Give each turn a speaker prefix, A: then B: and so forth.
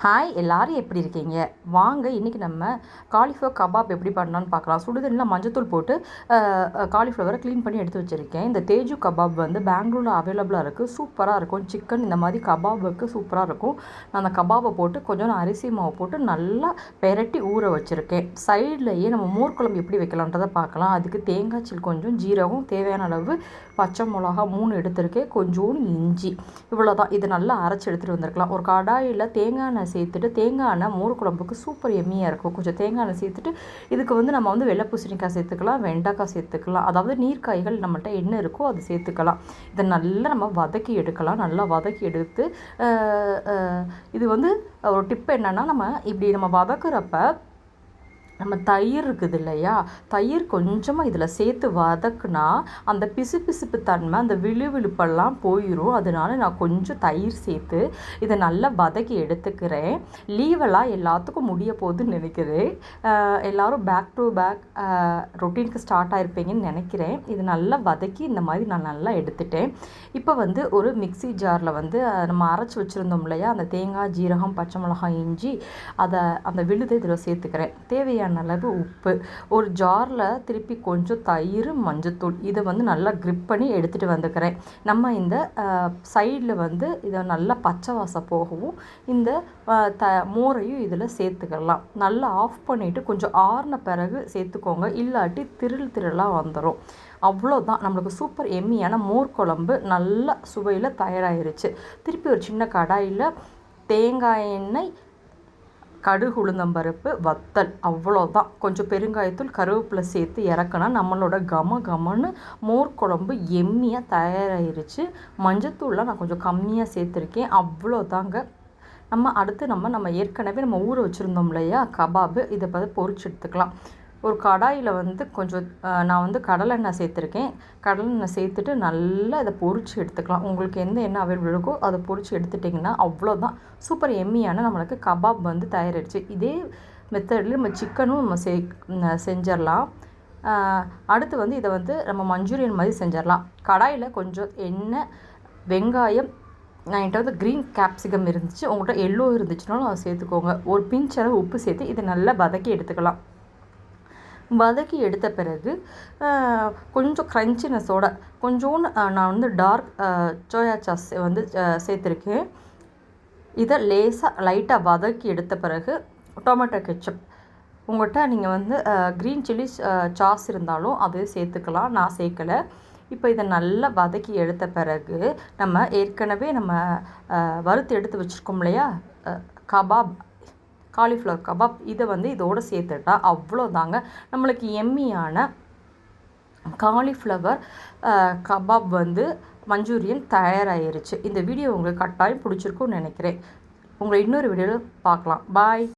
A: Hi எல்லோரும் எப்படி இருக்கீங்க? வாங்க இன்றைக்கி நம்ம காலிஃப்ளவர் கபாப் எப்படி பண்ணலான்னு பார்க்கலாம். சுடுதண்ணில் மஞ்சத்தூள் போட்டு காலிஃப்ளவரை க்ளீன் பண்ணி எடுத்து வச்சுருக்கேன். இந்த தேஜு கபாப் வந்து பெங்களூரில் அவைலபிளாக இருக்குது சூப்பராக இருக்கும். சிக்கன் இந்த மாதிரி கபாபுக்கு சூப்பராக இருக்கும். நான் அந்த கபாபை போட்டு கொஞ்சம் அரிசி மாவு போட்டு நல்லா பெரட்டி ஊற வச்சுருக்கேன். சைட்லேயே நம்ம மூர்க்குழம்பு எப்படி வைக்கலான்றதை பார்க்கலாம். அதுக்கு தேங்காய் சில் கொஞ்சம் ஜீரகம் தேவையான அளவு பச்சை மிளகா மூணு எடுத்திருக்கேன். கொஞ்சோண்டு இஞ்சி. இவ்வளோ தான் இதை நல்லா அரைச்சி எடுத்துகிட்டு வந்திருக்கலாம். ஒரு கடாயில் தேங்காய் எண்ணெய் சேர்த்துட்டு தேங்காய் எண்ணெய் மோர் குழம்புக்கு சூப்பர் எம்மியாக இருக்கும். கொஞ்சம் தேங்காய் எண்ணெய் சேர்த்துட்டு இதுக்கு வந்து நம்ம வந்து வெள்ளை பூசணிக்காய் சேர்த்துக்கலாம் வெண்டைக்காய் சேர்த்துக்கலாம். அதாவது நீர்க்காய்கள் நம்மள்ட்ட என்ன இருக்கோ அது சேர்த்துக்கலாம். இதை நல்லா நம்ம வதக்கி எடுக்கலாம். நல்லா வதக்கி எடுத்து இது வந்து ஒரு டிப் என்னென்னா நம்ம இப்படி நம்ம வதக்குறப்ப நம்ம தயிர் இருக்குது இல்லையா? தயிர் கொஞ்சமாக இதில் சேர்த்து வதக்குனா அந்த பிசு பிசுப்பு தன்மை அந்த விழு விழுப்பெல்லாம் போயிடும் அதனால நான் கொஞ்சம் தயிர் சேர்த்து இதை நல்லா வதக்கி எடுத்துக்கிறேன். லீவெல்லாம் எல்லாத்துக்கும் முடிய போகுதுன்னு நினைக்கிறேன் எல்லோரும் பேக் டு பேக் ரொட்டீனுக்கு ஸ்டார்ட் ஆகிருப்பீங்கன்னு நினைக்கிறேன். இது நல்லா வதக்கி இந்த மாதிரி நான் நல்லா எடுத்துட்டேன். இப்போ வந்து ஒரு மிக்சி ஜாரில் வந்து நம்ம அரைச்சி வச்சுருந்தோம் இல்லையா? அந்த தேங்காய் ஜீரகம் பச்சை மிளகாய் இஞ்சி அதை அந்த விழுதை இதில் சேர்த்துக்கிறேன். தேவையான தேவையான அளவு உப்பு. ஒரு ஜாரில் திருப்பி கொஞ்சம் தயிர் மஞ்சத்தூள் இதை வந்து நல்லா க்ரிப் பண்ணி எடுத்துகிட்டு வந்துக்கிறேன். நம்ம இந்த சைடில் வந்து இதை நல்லா பச்சை வாசம் போகவும் இந்த த மோரையும் இதில் சேர்த்துக்கலாம். நல்லா ஆஃப் பண்ணிவிட்டு கொஞ்சம் ஆறின பிறகு சேர்த்துக்கோங்க. இல்லாட்டி திருள் திருளாக வந்துடும் அவ்வளோதான் நம்மளுக்கு சூப்பர் எம்மியான மோர் குழம்பு நல்ல சுவையில் தயாராகிருச்சு திருப்பி ஒரு சின்ன கடாயில் தேங்காய் எண்ணெய் கடுகு உளுந்தம்பருப்பு வத்தல் அவ்வளோதான் கொஞ்சம் பெருங்காயத்தூள் கருவேப்பிலை சேர்த்து இறக்குனா நம்மளோட கம கமன்னு மோர் குழம்பு எம்மியாக தயாராகிருச்சு மஞ்சத்தூள்லாம் நான் கொஞ்சம் கம்மியாக சேர்த்துருக்கேன். அவ்வளோதாங்க நம்ம அடுத்து நம்ம நம்ம ஏற்கனவே நம்ம ஊற வச்சுருந்தோம் இல்லையா? கபாபு. இதை பார்த்து பொறிச்சு எடுத்துக்கலாம். ஒரு கடாயில் வந்து கொஞ்சம் நான் வந்து கடலெண்ணெய் சேர்த்துருக்கேன். கடலெண்ணெய் சேர்த்துட்டு நல்லா இதை பொறிச்சு எடுத்துக்கலாம். உங்களுக்கு எந்த எண்ணெய் அவைலபிள் இருக்கோ அதை பொறிச்சு எடுத்துட்டிங்கன்னா அவ்வளோதான் சூப்பர் எம்மியான நம்மளுக்கு கபாப் வந்து தயாரிடுச்சு இதே மெத்தடில் நம்ம சிக்கனும் நம்ம செய் செஞ்சிடலாம். அடுத்து வந்து இதை வந்து நம்ம மஞ்சூரியன் மாதிரி செஞ்சிடலாம். கடாயில் கொஞ்சம் எண்ணெய் வெங்காயம் நான் என்கிட்ட வந்து க்ரீன் கேப்சிகம் இருந்துச்சு. உங்கள்கிட்ட எல்லோ இருந்துச்சுனாலும் அதை சேர்த்துக்கோங்க. ஒரு பிஞ்சளவு உப்பு சேர்த்து இதை நல்லா வதக்கி எடுத்துக்கலாம். வதக்கி எடுத்த பிறகு கொஞ்சம் க்ரன்ச்சினஸோட கொஞ்சோன்னு நான் வந்து டார்க் சோயா சாஸ் வந்து சேர்த்துருக்கேன். இதை லேசாக லைட்டாக வதக்கி எடுத்த பிறகு டொமேட்டோ கெச்சப் உங்கள்கிட்ட நீங்கள் வந்து க்ரீன் சில்லி சாஸ் இருந்தாலும் அது சேர்த்துக்கலாம். நான் சேர்க்கலை. இப்போ இதை நல்லா வதக்கி எடுத்த பிறகு நம்ம ஏற்கனவே நம்ம வறுத்து எடுத்து வச்சுருக்கோம் இல்லையா? கபாப். காலிஃப்ளவர் கபாப் இதை வந்து இதோடு சேர்த்துட்டா அவ்வளோதாங்க. நம்மளுக்கு எம்மியான காலிஃப்ளவர் கபாப் வந்து மஞ்சூரியன் தயாராகிருச்சு இந்த வீடியோ உங்களுக்கு கட்டாயம் பிடிச்சிருக்கும்னு நினைக்கிறேன். உங்களை இன்னொரு வீடியோவில் பார்க்கலாம். பாய்.